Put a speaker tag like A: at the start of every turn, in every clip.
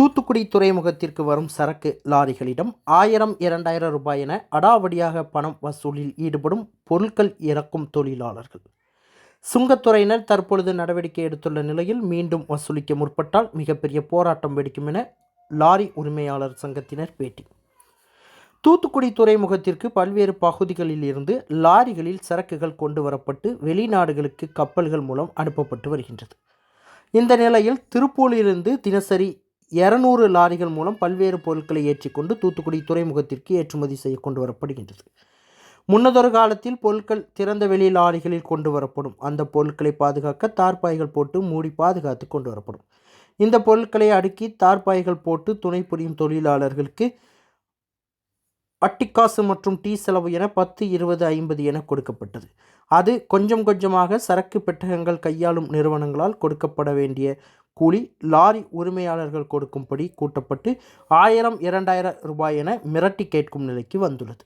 A: தூத்துக்குடி துறைமுகத்திற்கு வரும் சரக்கு லாரிகளிடம் ஆயிரம் இரண்டாயிரம் ரூபாய் என அடாவடியாக பணம் வசூலில் ஈடுபடும் பொருட்கள் இறக்கும் தொழிலாளர்கள். சுங்கத்துறையினர் தற்பொழுது நடவடிக்கை எடுத்துள்ள நிலையில் மீண்டும் வசூலிக்க முற்பட்டால் மிகப்பெரிய போராட்டம் வெடிக்கும் என லாரி உரிமையாளர் சங்கத்தினர் பேட்டி. தூத்துக்குடி துறைமுகத்திற்கு பல்வேறு பகுதிகளில் இருந்து லாரிகளில் சரக்குகள் கொண்டு வரப்பட்டு வெளிநாடுகளுக்கு கப்பல்கள் மூலம் அனுப்பப்பட்டு வருகின்றது. இந்த நிலையில் திருப்பூரிலிருந்து தினசரி இரநூறு லாரிகள் மூலம் பல்வேறு பொருட்களை ஏற்றிக்கொண்டு தூத்துக்குடி துறைமுகத்திற்கு ஏற்றுமதி செய்ய கொண்டு வரப்படுகின்றது. முன்னதொரு காலத்தில் பொருட்கள் திறந்த வெளி லாரிகளில் கொண்டு வரப்படும். அந்த பொருட்களை பாதுகாக்க தார்பாய்கள் போட்டு மூடி பாதுகாத்து கொண்டு வரப்படும். இந்த பொருட்களை அடுக்கி தார்பாய்கள் போட்டு துணை புரியும் தொழிலாளர்களுக்கு அட்டிக்காசு மற்றும் டீ செலவு என பத்து இருபது ஐம்பது என கொடுக்கப்பட்டது. அது கொஞ்சம் கொஞ்சமாக சரக்கு பெட்டகங்கள் கையாளும் நிறுவனங்களால் கொடுக்கப்பட வேண்டிய கூலி லாரி உரிமையாளர்கள் கொடுக்கும்படி கூட்டப்பட்டு ஆயிரம் இரண்டாயிரம் ரூபாய் என மிரட்டி கேட்கும் நிலைக்கு வந்துள்ளது.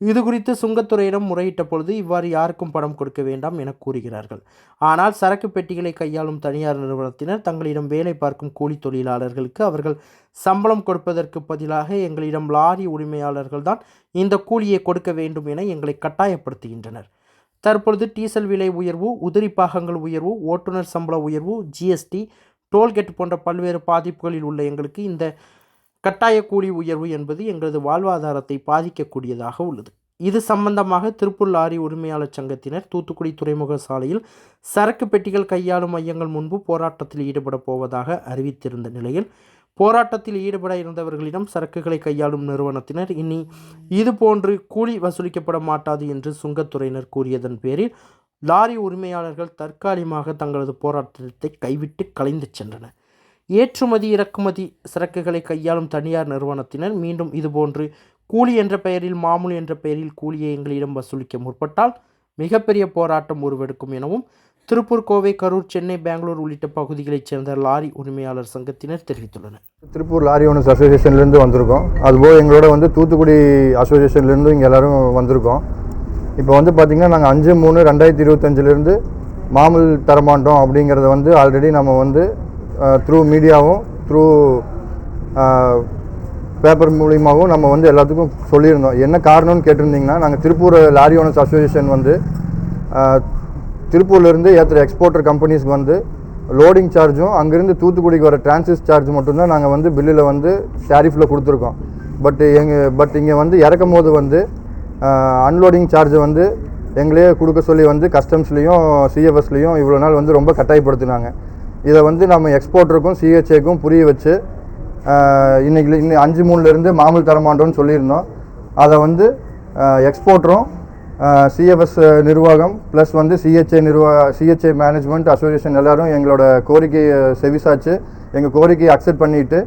A: இது குறித்து சுங்கத்துறையிடம் முறையிட்ட பொழுது இவ்வாறு யாருக்கும் பணம் கொடுக்க வேண்டாம் என கூறுகிறார்கள். ஆனால் சரக்கு பெட்டிகளை கையாளும் தனியார் நிறுவனத்தினர் தங்களிடம் வேலை பார்க்கும் கூலி தொழிலாளர்களுக்கு அவர்கள் சம்பளம் கொடுப்பதற்கு பதிலாக எங்களிடம் லாரி உரிமையாளர்கள் தான் இந்த கூலியை கொடுக்க வேண்டும் என எங்களை கட்டாயப்படுத்துகின்றனர். தற்பொழுது டீசல் விலை உயர்வு உதிரி பாகங்கள் உயர்வு ஓட்டுநர் சம்பள உயர்வு ஜிஎஸ்டி டோல்கேட் போன்ற பல்வேறு பாதிப்புகளில் உள்ள எங்களுக்கு இந்த கட்டாய கூலி உயர்வு என்பது எங்களது வாழ்வாதாரத்தை பாதிக்கக்கூடியதாக உள்ளது. இது சம்பந்தமாக திருப்பூர் லாரி உரிமையாளர் சங்கத்தினர் தூத்துக்குடி துறைமுக சாலையில் சரக்கு பெட்டிகள் கையாளும் மையங்கள் முன்பு போராட்டத்தில் ஈடுபட போவதாக அறிவித்திருந்த நிலையில் போராட்டத்தில் ஈடுபட இருந்தவர்களிடம் சரக்குகளை கையாளும் நிறுவனத்தினர் இனி இதுபோன்று கூலி வசூலிக்கப்பட மாட்டாது என்று சுங்கத்துறையினர் கூறியதன் பேரில் லாரி உரிமையாளர்கள் தற்காலிகமாக தங்களது போராட்டத்தை கைவிட்டு கலைந்து சென்றனர். ஏற்றுமதி இறக்குமதி சரக்குகளை கையாளும் தனியார் நிறுவனத்தினர் மீண்டும் இதுபோன்று கூலி என்ற பெயரில் மாமூல் என்ற பெயரில் கூலியை எங்களிடம் வசூலிக்க முற்பட்டால் மிகப்பெரிய போராட்டம் உருவெடுக்கும் எனவும் திருப்பூர் கோவை கரூர் சென்னை பெங்களூர் உள்ளிட்ட பகுதிகளைச் சேர்ந்த லாரி உரிமையாளர் சங்கத்தினர் தெரிவித்துள்ளனர்.
B: திருப்பூர் லாரி ஓனர்ஸ் அசோசியேஷன்லேருந்து வந்திருக்கோம். அதுபோல் எங்களோட வந்து தூத்துக்குடி அசோசியேஷன்லேருந்து இங்கே எல்லோரும் வந்திருக்கோம். இப்போ வந்து பார்த்திங்கன்னா நாங்கள் அஞ்சு மூணு ரெண்டாயிரத்தி இருபத்தஞ்சிலேருந்து மாமூல் தரமாட்டோம் அப்படிங்கிறத வந்து ஆல்ரெடி நம்ம வந்து த்ரூ மீடியாவும் த்ரூ பேப்பர் மூலியமாகவும் நம்ம வந்து எல்லாத்துக்கும் சொல்லியிருந்தோம். என்ன காரணம்னு கேட்டிருந்தீங்கன்னா நாங்கள் திருப்பூர் லாரி ஓனர்ஸ் அசோசியேஷன் வந்து திருப்பூர்லேருந்து ஏற்றுற எக்ஸ்போர்ட்டர் கம்பெனிஸ்க்கு வந்து லோடிங் சார்ஜும் அங்கேருந்து தூத்துக்குடிக்கு வர டிரான்சிஸ் சார்ஜ் மட்டும்தான் நாங்கள் வந்து பில்லில் வந்து ஷாரிஃபில் கொடுத்துருக்கோம். பட் எங்கள் பட் இங்கே வந்து இறக்கும் போது வந்து அன்லோடிங் சார்ஜை வந்து எங்களே கொடுக்க சொல்லி வந்து கஸ்டம்ஸ்லேயும் சிஎஃப்எஸ்லேயும் இவ்வளோ நாள் வந்து ரொம்ப கட்டாயப்படுத்தினாங்க. இதை வந்து நம்ம எக்ஸ்போர்ட்டருக்கும் சிஹெச்ஏக்கும் புரிய வச்சு இன்றைக்கி இன்னைக்கு இன்னும் அஞ்சு மூணுலேருந்து மாமூல் தரமாட்டோம்னு சொல்லியிருந்தோம். அதை வந்து எக்ஸ்போர்ட்டரும் சிஎஃப்எஸ் நிர்வாகம் ப்ளஸ் வந்து சிஹெச்ஏ நிர்வா சிஹெச்ஏ மேனேஜ்மெண்ட் அசோசியேஷன் எல்லாரும் எங்களோட கோரிக்கையை செவிசாச்சு எங்கள் கோரிக்கையை அக்செப்ட் பண்ணிவிட்டு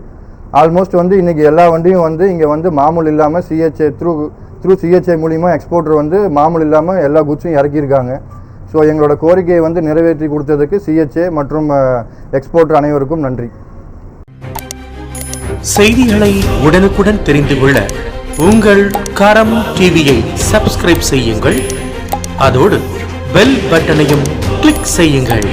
B: ஆல்மோஸ்ட் வந்து இன்றைக்கி எல்லா வண்டியும் வந்து இங்கே வந்து மாமூல் இல்லாமல் சிஹெச்ஏ த்ரூ த்ரூ சிஹெச்ஐ மூலிமா எக்ஸ்போர்ட்டர் வந்து மாமூல் இல்லாமல் எல்லா குட்ஸும் இறக்கியிருக்காங்க. ஸோ எங்களோட கோரிக்கையை வந்து நிறைவேற்றி கொடுத்ததுக்கு சிஹெச்ஏ மற்றும் எக்ஸ்போர்ட்டர் அனைவருக்கும் நன்றி.
C: செய்திகளை உடனுக்குடன் தெரிந்து கொள்ள உங்கள் கரம் டிவியை சப்ஸ்கிரைப் செய்யுங்கள். அதோடு பெல் பட்டனையும் கிளிக் செய்யுங்கள்.